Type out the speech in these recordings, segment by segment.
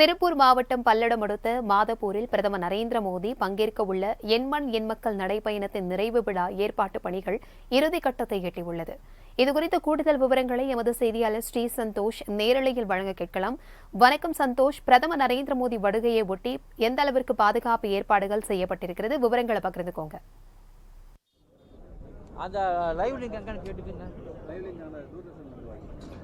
திருப்பூர் மாவட்டம் பல்லடம் அடுத்த மாதப்பூரில் பிரதமர் நரேந்திர மோடி பங்கேற்க உள்ள எண்மண் எண்மக்கள் நடைப்பயணத்தின் நிறைவு விழா ஏற்பாட்டு பணிகள் இறுதிக்கட்டத்தை எட்டியுள்ளது. இதுகுறித்த கூடுதல் விவரங்களை எமது செய்தியாளர் ஸ்ரீ சந்தோஷ் நேரலையில் வழங்க கேட்கலாம். வணக்கம் சந்தோஷ். பிரதமர் நரேந்திர மோடி வருகையை ஒட்டி எந்த அளவிற்கு பாதுகாப்பு ஏற்பாடுகள் செய்யப்பட்டிருக்கிறது? விவரங்களை பகிர்ந்துக்கோங்க. அந்த லைவ் லிங்க் எங்கன்னு கேட்டுக்கோங்க.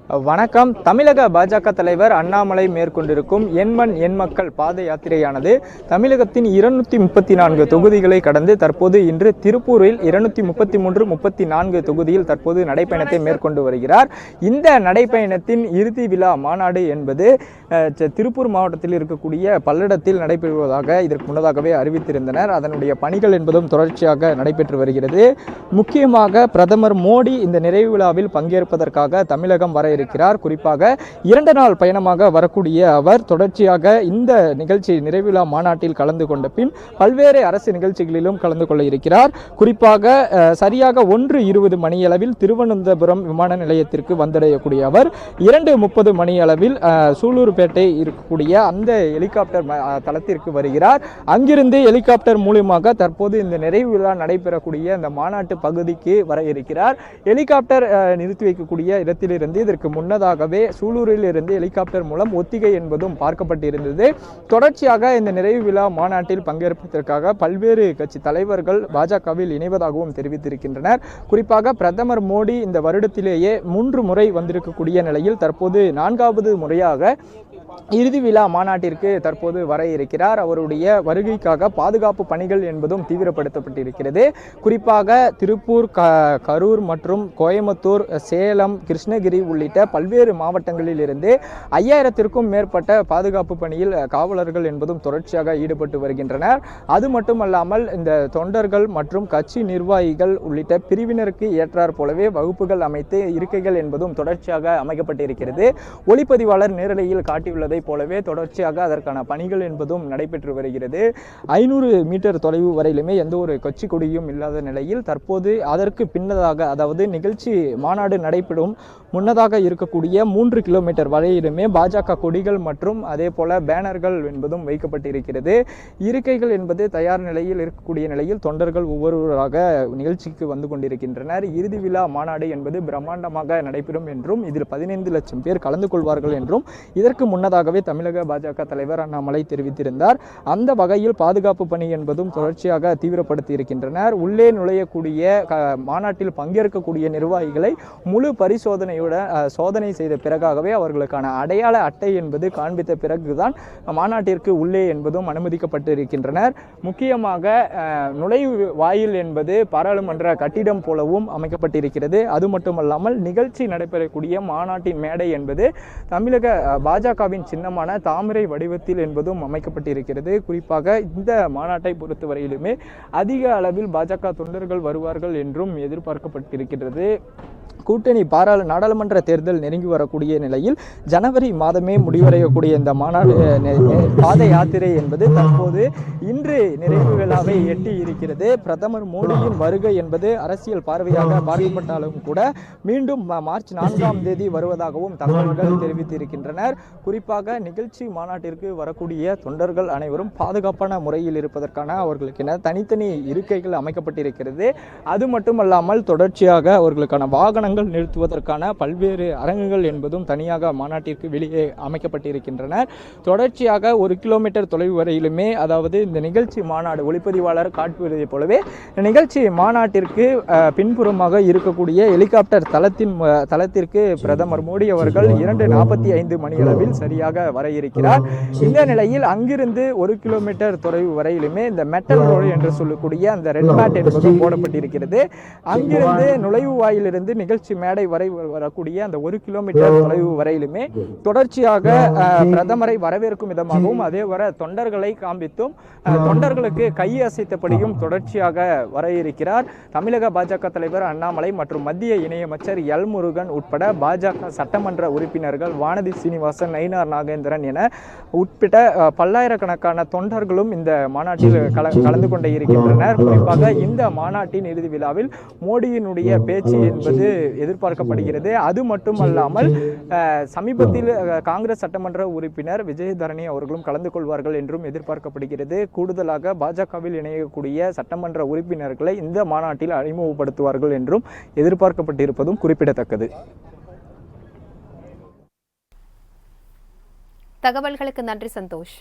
வணக்கம். தமிழக பாஜக தலைவர் அண்ணாமலை மேற்கொண்டிருக்கும் எண்மண் எண் மக்கள் பாத யாத்திரையானது தமிழகத்தின் இருநூத்தி முப்பத்தி நான்கு தொகுதிகளை கடந்து தற்போது இன்று திருப்பூரில் இருநூத்தி முப்பத்தி மூன்று முப்பத்தி நான்கு தொகுதியில் தற்போது நடைப்பயணத்தை மேற்கொண்டு வருகிறார். இந்த நடைப்பயணத்தின் இறுதி விழா மாநாடு என்பது ச- திருப்பூர் மாவட்டத்தில் இருக்கக்கூடிய பல்லடத்தில் நடைபெறுவதாக இதற்கு முன்னதாகவே அறிவித்திருந்தனர். அதனுடைய பணிகள் என்பதும் தொடர்ச்சியாக நடைபெற்று வருகிறது. முக்கியமாக பிரதமர் மோடி இந்த நிறைவு விழாவில் பங்கேற்பதற்காக தமிழகம் வர இருக்கிறார் குறிப்பாக இரண்டு நாள் பயணமாக வரக்கூடிய அவர் தொடர்ச்சியாக இந்த நிகழ்ச்சி நிறைவிழா மாநாட்டில் கலந்து கொண்ட பின் பல்வேறு அரசு நிகழ்ச்சிகளிலும் கலந்து கொள்ள இருக்கிறார். குறிப்பாக சரியாக ஒன்று இருபது மணியளவில் திருவனந்தபுரம் விமான நிலையத்திற்கு வந்தடையக்கூடிய அவர் இரண்டு முப்பது மணியளவில் சூலூர்பேட்டை இருக்கக்கூடிய அந்த ஹெலிகாப்டர் தளத்திற்கு வருகிறார். அங்கிருந்து ஹெலிகாப்டர் மூலியமாக தற்போது இந்த நிறைவு விழா நடைபெறக்கூடிய அந்த மாநாட்டு பகுதிக்கு வர இருக்கிறார். ஹெலிகாப்டர் நிறுத்தி வைக்கக்கூடிய இடத்திலிருந்து இதற்கு முன்னதாகவே சூலூரில் இருந்து ஹெலிகாப்டர் மூலம் ஒத்திகை என்பதும் பார்க்கப்பட்டிருந்தது. தொடர்ச்சியாக இந்த நிறைவு விழா மாநாட்டில் பங்கேற்பதற்காக பல்வேறு கட்சி தலைவர்கள் பாஜகவில் இணைவதாகவும் தெரிவித்திருக்கின்றனர். குறிப்பாக பிரதமர் மோடி இந்த வருடத்திலேயே மூன்று முறை வந்திருக்கக்கூடிய நிலையில் தற்போது நான்காவது முறையாக இறுதி விழா மாநாட்டிற்கு தற்போது வர இருக்கிறார். அவருடைய வருகைக்காக பாதுகாப்பு பணிகள் என்பதும் தீவிரப்படுத்தப்பட்டிருக்கிறது. குறிப்பாக திருப்பூர் க கரூர் மற்றும் கோயம்புத்தூர் சேலம் கிருஷ்ணகிரி உள்ளிட்ட பல்வேறு மாவட்டங்களில் இருந்து ஐயாயிரத்திற்கும் மேற்பட்ட பாதுகாப்பு பணியில் காவலர்கள் என்பதும் தொடர்ச்சியாக ஈடுபட்டு வருகின்றனர். அது மட்டுமல்லாமல் இந்த தொண்டர்கள் மற்றும் கட்சி நிர்வாகிகள் உள்ளிட்ட பிரிவினருக்கு ஏற்றாற் போலவே வகுப்புகள் அமைத்து இருக்கைகள் என்பதும் தொடர்ச்சியாக அமைக்கப்பட்டிருக்கிறது. ஒளிப்பதிவாளர் நேரலையில் காட்டியுள்ளதைப் போலவே தொடர்ச்சியாக அதற்கான பணிகள் என்பதும் நடைபெற்று வருகிறது. ஐநூறு மீட்டர் தொலைவு வரையிலுமே எந்த ஒரு கட்சி கொடியும் இல்லாத நிலையில் தற்போது அதற்கு பின்னதாக அதாவது நிகழ்ச்சி மாநாடு நடைபெறும் முன்னதாக இருக்கக்கூடிய மூன்று கிலோமீட்டர் வரையிலுமே பாஜக கொடிகள் மற்றும் அதே போல பேனர்கள் என்பதும் வைக்கப்பட்டிருக்கிறது. இருக்கைகள் என்பது தயார் நிலையில் இருக்கக்கூடிய நிலையில் தொண்டர்கள் ஒவ்வொருவராக நிகழ்ச்சிக்கு வந்து கொண்டிருக்கின்றனர். இறுதி விழா மாநாடு என்பது பிரம்மாண்டமாக நடைபெறும் என்றும் இதில் பதினைந்து லட்சம் பேர் கலந்து கொள்வார்கள் என்றும் இதற்கு முன்னதாக முன்னதாகவே தமிழக பாஜக தலைவர் அண்ணாமலை தெரிவித்திருந்தார். அந்த வகையில் பாதுகாப்பு பணி என்பதும் தொடர்ச்சியாக தீவிரப்படுத்தி இருக்கின்றனர். உள்ளே நுழையக்கூடிய மாநாட்டில் பங்கேற்கக்கூடிய நிர்வாகிகளை முழு பரிசோதனையுடன் சோதனை செய்த பிறகாகவே அவர்களுக்கான அடையாள அட்டை என்பது காண்பித்த பிறகுதான் மாநாட்டிற்கு உள்ளே என்பதும் அனுமதிக்கப்பட்டிருக்கின்றனர். முக்கியமாக நுழைவு வாயில் என்பது பாராளுமன்ற கட்டிடம் போலவும் அமைக்கப்பட்டிருக்கிறது. அது மட்டுமல்லாமல் நிகழ்ச்சி நடைபெறக்கூடிய மாநாட்டின் மேடை என்பது தமிழக பாஜகவின் பாஜகவின் சின்னமான தாமரை வடிவத்தில் என்பதும் அமைக்கப்பட்டிருக்கிறது. குறிப்பாக இந்த மாநாட்டை பொறுத்தவரையிலுமே அதிக அளவில் பாஜக தொண்டர்கள் வருவார்கள் என்றும் எதிர்பார்க்கப்பட்டிருக்கிறது. கூட்டணி பாராள நாடாளுமன்ற தேர்தல் நெருங்கி வரக்கூடிய நிலையில் ஜனவரி மாதமே முடிவடையக்கூடிய இந்த மாநாடு பாத யாத்திரை என்பது தற்போது இன்று நிறைவு விழாவை எட்டி இருக்கிறது. பிரதமர் மோடியின் வருகை என்பது அரசியல் பார்வையாக பார்க்கப்பட்டாலும் கூட மீண்டும் மார்ச் நான்காம் தேதி வருவதாகவும் தகவல்கள் தெரிவித்திருக்கின்றனர். குறிப்பாக நிகழ்ச்சி மாநாட்டிற்கு வரக்கூடிய தொண்டர்கள் அனைவரும் பாதுகாப்பான முறையில் இருப்பதற்கான அவர்களுக்கென தனித்தனி இருக்கைகள் அமைக்கப்பட்டிருக்கிறது. அது மட்டுமல்லாமல் தொடர்ச்சியாக அவர்களுக்கான வாகனங்கள் நிறுத்துவதற்கான பல்வேறு அரங்குகள் என்பதும் தனியாக மாநாட்டிற்கு வெளியே அமைக்கப்பட்டிருக்கின்றன. தொடர்ச்சியாக ஒரு கிலோமீட்டர் தொலைவு வரையிலுமே அதாவது இந்த நிகழ்ச்சி மாநாடு ஒளிப்பதிவாளர் காட்டுவதைப் போலவே நிகழ்ச்சி மாநாட்டிற்கு பின்புறமாக இருக்கக்கூடிய ஹெலிகாப்டர் தளத்தின் தளத்திற்கு பிரதமர் மோடி அவர்கள் இரண்டு நாற்பத்தி ஐந்து மணியளவில் சரியாக வர இருக்கிறார். இந்த நிலையில் அங்கிருந்து ஒரு கிலோமீட்டர் தொலைவு வரையிலுமே இந்த மெட்டல் ரோடு என்று சொல்லக்கூடிய அந்த ரெட் மேட் என்பது போடப்பட்டிருக்கிறது. அங்கிருந்து நுழைவு வாயிலிருந்து நிகழ்ச்சி மேடை வரை வரக்கூடிய அந்த ஒரு கிலோமீட்டர் தொலைவு வரையிலுமே தொடர்ச்சியாக பிரதமரை வரவேற்கும் விதமாகவும் அதே வர தொண்டர்களை காண்பித்தும் தொண்டர்களுக்கு கை அசைத்தபடியும் தொடர்ச்சியாக வர இருக்கிறார். தமிழக பாஜக தலைவர் அண்ணாமலை மற்றும் மத்திய இணையமைச்சர் எல் முருகன் உட்பட பாஜக சட்டமன்ற உறுப்பினர்கள் வானதி சீனிவாசன் நயினார் நாகேந்திரன் என உட்பட பல்லாயிரக்கணக்கான தொண்டர்களும் இந்த மாநாட்டில் கல கலந்து கொண்டு இருக்கின்றனர் குறிப்பாக இந்த மாநாட்டின் இறுதி விழாவில் மோடியினுடைய பேச்சு என்பது எதிர்பார்க்கப்படுகிறது. அது மட்டுமல்லாமல் சமீபத்தில் காங்கிரஸ் சட்டமன்ற உறுப்பினர் விஜயதரணி அவர்களும் கலந்து கொள்வார்கள் என்றும் எதிர்பார்க்கப்படுகிறது. கூடுதலாக பாஜகவில் இணையக்கூடிய சட்டமன்ற உறுப்பினர்களை இந்த மாநாட்டில் அறிமுகப்படுத்துவார்கள் என்றும் எதிர்பார்க்கப்பட்டிருப்பதும் குறிப்பிடத்தக்கது. தகவல்களுக்கு நன்றி சந்தோஷ்.